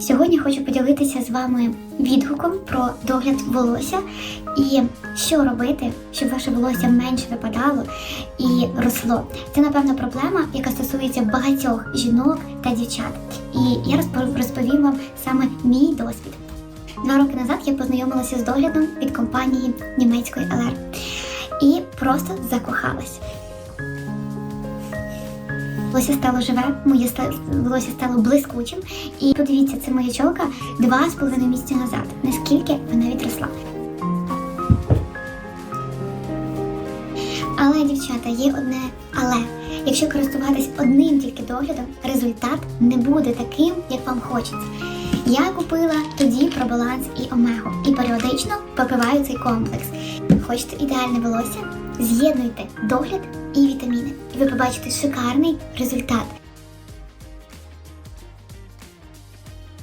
Сьогодні хочу поділитися з вами відгуком про догляд волосся і що робити, щоб ваше волосся менше випадало і росло. Це напевно проблема, яка стосується багатьох жінок та дівчат. І я розпо- розповім вам саме мій досвід. Два роки назад я познайомилася з доглядом від компанії німецької LR і просто закохалась. Волосся стало живе, моє волосся стало блискучим. І подивіться, це моя чолка два з половиною місяці назад. Наскільки вона відросла. Але, дівчата, є одне але. Якщо користуватись одним тільки доглядом, результат не буде таким, як вам хочеться. Я купила тоді про баланс і омегу і періодично попиваю цей комплекс. Хочете ідеальне волосся? З'єднуйте догляд і вітаміни, і ви побачите шикарний результат.